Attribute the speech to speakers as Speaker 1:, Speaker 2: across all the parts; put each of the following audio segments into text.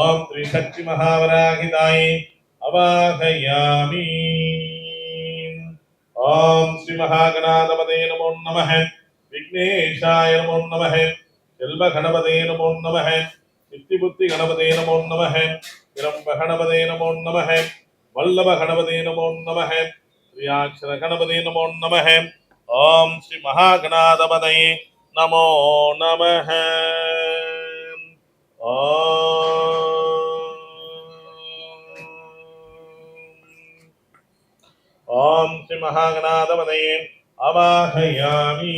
Speaker 1: ஓம் ஸ்ரீ சக்தி மகாவராகிதாயை அவாகயாமி ஓம் ஸ்ரீ மகாகணாதபதே நமோ நம விக்னேஷாய நமோ நம செல்வ கணபதே நமோ நம சித்தி புத்தி கணபதே நமோ நம பிரம்ப கணபதே நமோ நம வல்லப கணபதே நமோ நம ஸ்ரீயாட்சர கணபதே நமோ நம ஓம் ஸ்ரீ மகாகணாதபதே நமோ நம ஓம் மகாகணாதபதயே அவாஹயாமி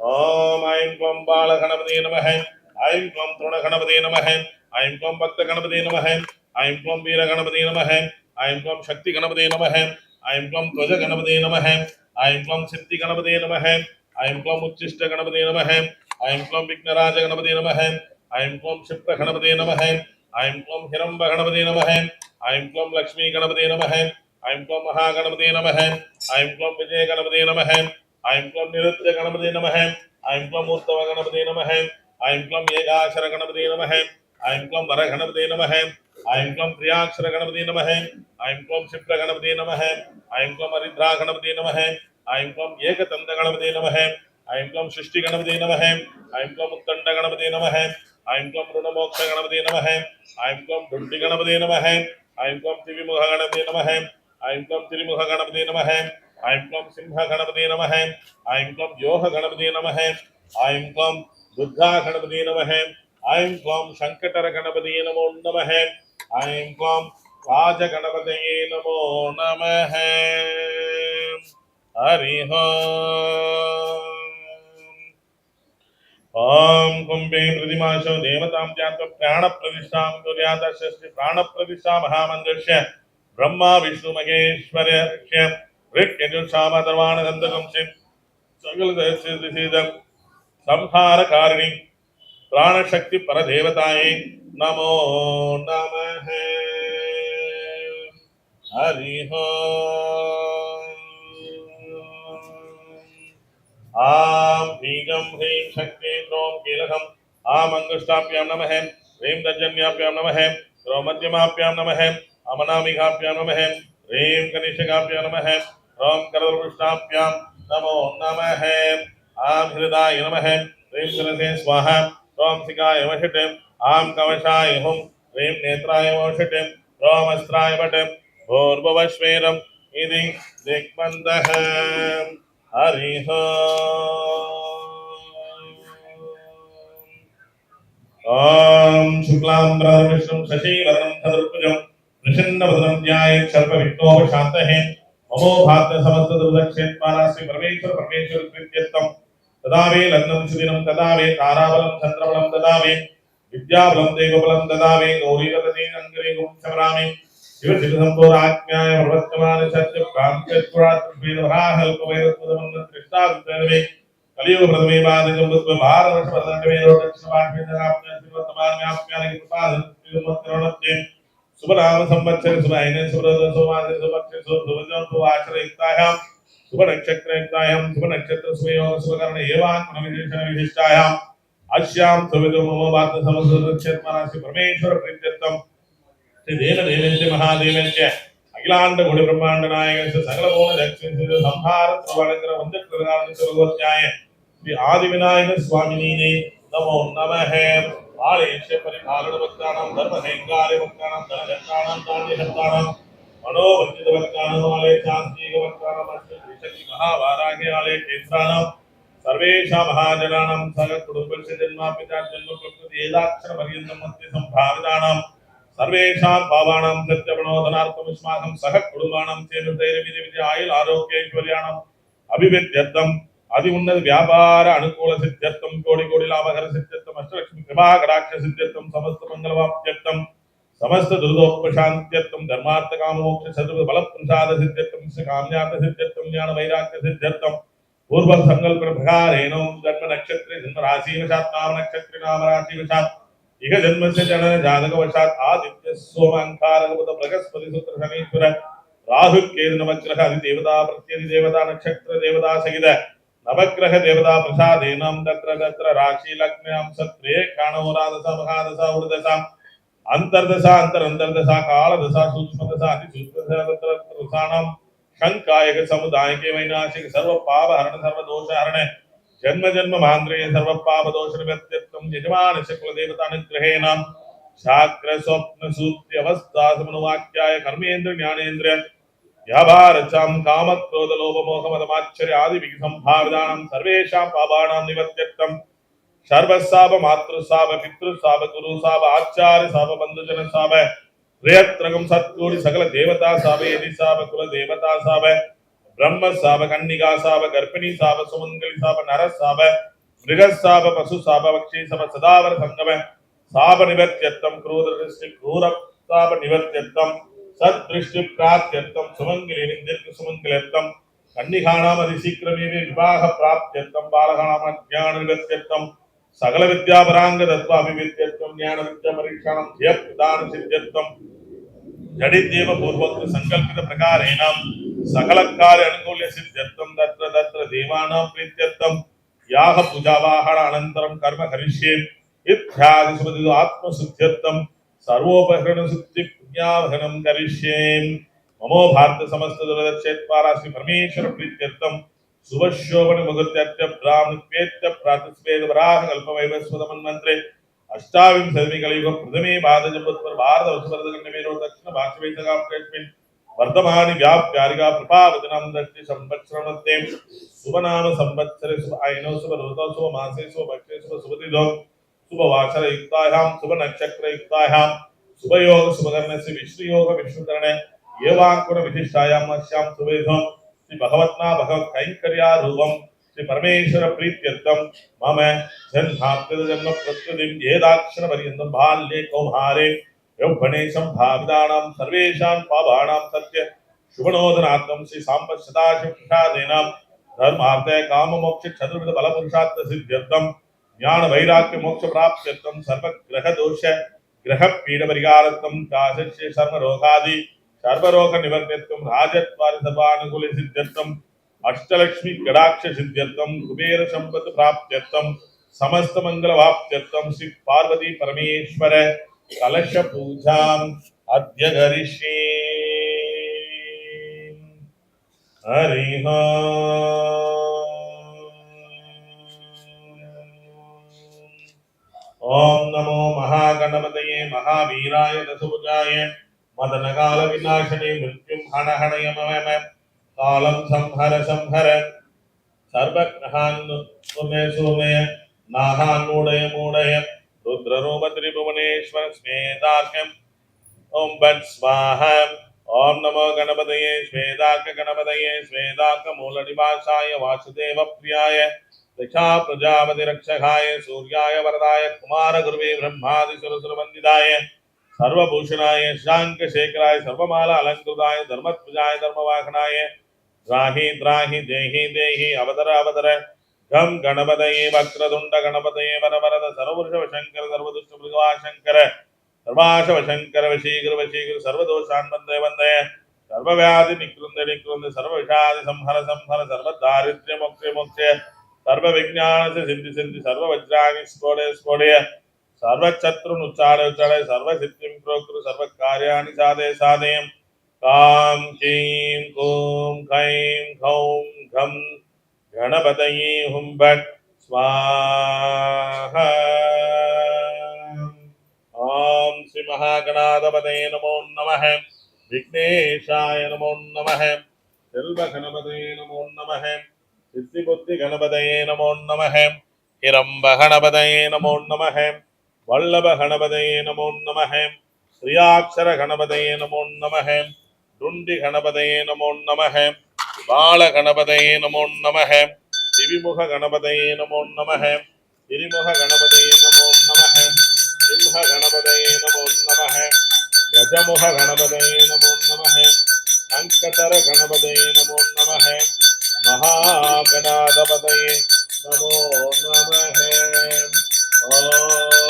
Speaker 1: ஓம் ஐம் க்ளம் பாலகணபதே நமக ஐம் க்ளம் துணகணபதே நமக ஐம் க்ளம் பக்தகணபதே நமக ஐம் க்ளம் வீரகணபதே நமக ஐம் க்ளம் சக்தி கணபதே நமக ஐம் க்ளம் துவஜ கணபதே நமக ஐம் க்ளம் சித்தி கணபதே நமக ஐம் க்ளம் உச்சிஷ்ட கணபதே நமக ஐம் க்ளம் விக்னராஜ கணபதே நமக ஐம் க்ளம் சிப்ர கணபதே நமக ஐம் க்ளம் ஹிரம்ப கணபதே நமக ஐம் க்ளம் லக்ஷ்மி கணபதே நமக ஐம் கோம் மகா கணபதி நமக ஐம் க்ளம் விஜய கணபதி நமக ஐம் க்ளம் நிருத்த கணபதி நமக ஐம் க்ளம் ஊர்த்தவ கணபதி நமக ஐம் க்ளம் ஏகாட்சர கணபதி நமக ஐம் க்ளம் வர கணபதி நமக ஐம் க்ளம் பிரியாட்சர கணபதி நமக ஐம் க்ளம் சிப்ர கணபதி நமக ஐம் க்ளம் அரித்ரா கணபதி நமக ஐம் க்ளம் ஏகதந்த கணபதி நமக ஐம் க்ளம் சிருஷ்டி கணபதி நமக ஐம் க்ளம் உத்தண்ட கணபதி நமக ஐம் க்ளம் ருணமோக்ஷ கணபதி நமக ஐம் க்ளம் டுண்டி கணபதி நமக ஐம் க்ளம் திவிமுக கணபதி நமக ऐं क्लं तिरुमुखगणपते नमः ऐं क्लं सिंहगणपते नमः ऐं क्लं योहगणपते नमः ऐं क्लं दुर्गागणपते नमः ऐं क्लं शङ्कटरगणपते नमो नमः ऐं क्लं राजगणपतये नमो नमः हरिः ओम कुंभे प्रतिमाशो देवतां प्राण प्रतिष्ठां कुर्यात् षष्टि प्राणप्रतिष्ठा ब्रह्मा, विष्णु, महेश्वर ऋक्यजुषामधर्वाणगन्धकंसिं सकलदयसिद्धिसीदं संहारकारिणीं प्राणशक्तिपरदेवतायै नमो नमः। हरिः आं ह्रीं ह्रीं शक्ति ॐ कीलकम् नमः, ह्रीं तर्जन्याभ्यां नमः द्रौमद्यमाभ्यां नमः अमनामिकाभ्या नम। ह्रीं कनिष्ठकाभ्या नम। ह्रौं करदृष्टाभ्यां नमो नम। आम हृदय नम। ह्रीं गणेश स्वाहा। ह्रौं शिखाय वषट् आं कवशाय हुं। ह्रीं नेत्राय वषट् ह्रौं अस्त्राय वट्। भूर्भुवश्वेरम् इति दिग्बन्धः हरिः ॐ शुक्लां प्रविष्णुं शशीवरं छिन्न वदनं न्याय सर्व विघ्नोप शांत है ममो भात समस्त दुर्दक्षेत्मानास्य परमेश्वर परमेश्वर कृत्यस्तम तदावे लग्नम सुदिनम तदावे तारावलम चंद्रवलम तदावे चन्द्रबलं, तदा वे विद्याबलं, देवबलं, तदा वे गौरीवदनेन अङ्गरेगुं शमरामि शिव शिव सम्पूर्णाज्ञाय प्रवर्तमान सत्य कांत्य पुरात वेद राहल कवेद कान्त्यत्वात्मेन वराहल्पवैरत्वदमन्न त्रिष्टान्तर्वे कलियुग प्रथमे बाद जमुत व भारत वर्ष वदन के रोटक्ष पाठ वेद आपने आशीर्वाद तमाम में आपके आने रोदक्षणवाक्यधराप्य श्रीवर्तमान्याप्यानि कृपाधन श्रीमत्करणत्ये శుభనామ సంవత్సర శుభ ఐన శుభ్రమాసి శుభక్ష శుభజంతువాచరయుక్తాయాం శుభ నక్షత్రయుక్తాయాం శుభ నక్షత్ర స్వయో శుభకరణ ఏవాత్మన విశేషణ విశిష్టాయాం అశ్యాం సువిదు మమ వార్త సమస్యర్మరాశి పరమేశ్వర ప్రీత్యర్థం శ్రీ దేవదేవేంద్ర మహాదేవేంద్ర అఖిలాండ గుడి బ్రహ్మాండ నాయక సకలమూల దక్షిణ సంహార ప్రవణగ్ర వందగ్రహాన్ని సర్వోధ్యాయ శ్రీ ఆది వినాయక స్వామిని నమో నమ आलेश्य परिपालन भक्तानां धर्म हैंगारे भक्तानां धन भक्तानां दान्य भक्तानां मनोवंचित भक्तानां आले शांति भक्तानां अष्ट शक्ति महावारागे आले क्षेत्राणां सर्वेषां महाजनानां सह कुटुम्बस्य जन्मापिता जन्म प्रकृति एदाक्षर पर्यन्तं मध्य संभावितानां सर्वेषां पावानां सत्यवनोदनार्थं युष्माकं सह कुटुम्बानां क्षेमधैर्यविधि विधि आयुल आरोग्यैश्वर्याणाम् अभिवृद्ध्यर्थम् अति उन्नत व्यापार अनुकूल सिद्ध्यर्थम कोटि कोटि लाभकर सिद्ध्यर्थम అష్టలక్ష్మి కృపాకటాక్ష సిద్ధ్యర్థం సమస్త మంగళవాప్త్యర్థం సమస్త దుర్దోపశాంత్యర్థం ధర్మార్థ కామోక్ష చతుర్ బల ప్రసాద సిద్ధ్యర్థం కామ్యార్థ సిద్ధ్యర్థం జ్ఞాన వైరాగ్య సిద్ధ్యర్థం పూర్వ సంకల్ప ప్రకారేణ జన్మ నక్షత్రే జన్మ రాశివశాత్ నామ నక్షత్రి నామ రాశివశాత్ ఇక జన్మస్య జనన జాతకవశాత్ ఆదిత్య సోమంకారగత బృహస్పతి సూత్ర శనీశ్వర రాహుకేతు నవగ్రహ అధిదేవతా ప్రత్యధిదేవతా నక్షత్ర దేవతా సహిత నవగ్రహ దేవతా ప్రసాదేనం తత్ర తత్ర రాశి లగ్నం సత్రే కాణవరాధస మహాదశ వృదశ అంతర్దశ అంతరంతర్దశ కాళదశ సూక్ష్మదశ అతి సూక్ష్మదశ తత్ర రసానం శంకాయక సముదాయకే వైనాశిక సర్వ పాప హరణ సర్వ దోష హరణే జన్మ జన్మ మాంద్రేయ సర్వ పాప దోష నివృత్తిత్వం యజమాన శుక్ల దేవత అనుగ్రహేణ శాక్ర స్వప్న సూప్తి అవస్థా సమనువాక్యాయ కర్మేంద్ర జ్ఞానేంద్ర வியாபாரச்சாம் காமக்ரோத லோபமோக மதமாச்சரிய ஆதி விகிசம்பாரதானம் சர்வேஷாம் பாபானாம் நிவர்த்தியர்த்தம் சர்வசாப மாத்ருசாப பித்ருசாப குருசாப ஆச்சார சாப பந்துஜன சாப பிரயத்ரகம் சத்கூடி சகல தேவதா சாப எதி சாப குல தேவதா சாப பிரம்ம சாப கன்னிகா சாப கர்ப்பிணி சாப சுமங்கலி சாப நர சாப மிருகசாப பசு சாப வக்ஷி சாப சதாவர சங்கம சாப நிவர்த்தியர்த்தம் குரூத சாப நிவர்த்தியர்த்தம் சத் திருஷ்டி பிராப்தியர்த்தம் சுமங்கலி நிந்திற்கு சுமங்கலர்த்தம் கன்னிகாணாம் அதிசீக்கிரமேவே விவாக பிராப்தியர்த்தம் பாலகாணாம ஜான விதத்தியர்த்தம் சகல வித்யாபராங்க தத்வாபிவித்தியர்த்தம் ஞான வித்யா பரீட்சணம் ஜெய பிரதான சித்தியர்த்தம் ஜடித்தேவ பூர்வத்து சங்கல்பித பிரகாரேணாம் சகலக்கார அனுகூல்ய சித்தியர்த்தம் தத்ர தத்ர தேவானாம் பிரீத்தியர்த்தம் யாக பூஜாவாகர அனந்தரம் கர்ம கரிஷ்யே இத்தியாதி சுமதிது ஆத்ம சித்தியர்த்தம் சர்வோபகரண சித்தி ప్రజ్ఞావహనం కరిష్యే. మమో భారత సమస్త దురదక్షేత్వారా శ్రీ పరమేశ్వర ప్రీత్యర్థం. శుభశోభని ముహూర్త్యర్థ బ్రాహ్మణ్యేత్య ప్రాతిస్వేద వరాహ కల్పవైవస్వతమన్మంత్రే అష్టావింశదమి కలియుగ ప్రథమే బాధజంబుత్వర్ భారత ఉత్సర్దగండ వీరో దక్షిణ భాషవేతగా ప్రేష్మిన్ వర్ధమాని వ్యాప్యారిగా కృపావదనం దృష్టి సంవత్సరమత్తే. శుభనామ సంవత్సరే ఆయనో శుభ ఋతో శుభ మాసే శుభ భక్షే శుభ శుభతిథో శుభ వాసరయుక్తాయాం శుభ నక్షత్రయుక్తాయాం. मासे शुभ भक्षे शुभ शुभतिथौ शुभ वासर युक्तायां शुभ नक्षत्र युक्तायां शुभ योग शुभकर्णस्य विष्णु योग विष्णुकरण एवाङ्कुर विशिष्टायां अस्यां शुभेधं श्री भगवत्ना भगवत कैंकर्या रूपम श्री परमेश्वर प्रीत्यर्थम मम जन्माप्यद जन्म प्रत्युदिं येदाक्षर पर्यन्तं बाल्ये कौमारे यौवने सम्भावितानां सर्वेषां पापानां सत्य शुभनोदनार्थं श्री साम्ब सदाशिव प्रसादेनां धर्मार्थ काम मोक्ष चतुर्विध बल पुरुषार्थ सिद्ध्यर्थम ज्ञान वैराग्य मोक्ष प्राप्त्यर्थम सर्व ग्रह दोष கிரகப்பீடபரிகாரத்தும் தாசஸ்ய சர்வரோகாதி சர்வரோக நிவர்த்தியத்தும் ராஜத்வாரிதபானுகுல சித்தியத்தும் அஷ்டலக்ஷ்மி கடாட்ச சித்தியத்தும் குபேர சம்பத் பிராப்தியத்தும் சமஸ்தமங்கல வாப்தியத்தும் ஸ்ரீ பார்வதி பரமேஸ்வர கலஷ பூஜாம் அத்தியகரிஷே ஹரிஹா ओम नमो महागणपतये, महावीराय दशभुजाय, मदनकालविनाशने हण हणहणयमव कालम संहर संहर सर्वग्रहान् सुमे सुमे नाहान्मूडय मूडय त्रिभुवनेश्वर स्मेदार्कम् ओम वट् स्वाहा, ओम नमो गणपतये स्वेदार्कगणपतये वासुदेव प्रियाय मूलनिवासाय वासुदेव प्रियाय दशा प्रजापति रक्षकाय सूर्याय वरदाय कुमार गुरुवे ब्रह्मादि सुरसुरवन्दिताय सर्वभूषणाय शाङ्कशेखराय सर्वमाला अलङ्कृताय धर्मध्वजाय धर्मवाहनाय द्राहि द्राहि देहि देहि अवतर अवतर गं गणपतये वक्रतुण्ड गणपतये वरवरद सर्ववृषभ शङ्कर सर्वदुष्ट मृगवा शङ्कर सर्वाशव शङ्कर वशीकर वशीकर सर्वदोषान् वन्दय वन्दय सर्वव्याधि निकृन्द निकृन्द सर्वविषादि संहर संहर सर्वदारिद्र्य मोक्ष சர்வ விஜானச சிந்தி சிந்தி சர்வ வஜ்ராணி ஸ்போடய ஸ்போடய சர்வச்சத்ருன் உச்சாடய உச்சாடய சர்வ சித்திம் புரோக்ரு சர்வ காரியாணி சாதய சாதயம். Com கீம் கூம் கைம் கவும் come கணபதயி ஹும்பட் ஸ்வாஹ. ஆம் ஸ்ரீ மகாகணாதபதே நமோ நம விக்னேஷாய நமோ நம செல்வ கணபதே நமோ நம சித்தி புத்தி கணபதையே நமோ நமः இரம்ப கணபதையே நமோ நமः வல்லப கணபதையே நமோ நமः ஸ்ரீயாட்சர கணபதையே நமோ நமः டுண்டி கணபதையே நமோ நமः பால கணபதையே நமோ நமः திவிமுக கணபதையே நமோ நமः திரிமுக கணபதையே நமோ நமः சிம்ஹ கணபதையே நமோ நமः கஜமுக கணபதையே நமோ நமः சங்கடர கணபதையே நமோ महागणाधपतये नमो नमः। ॐ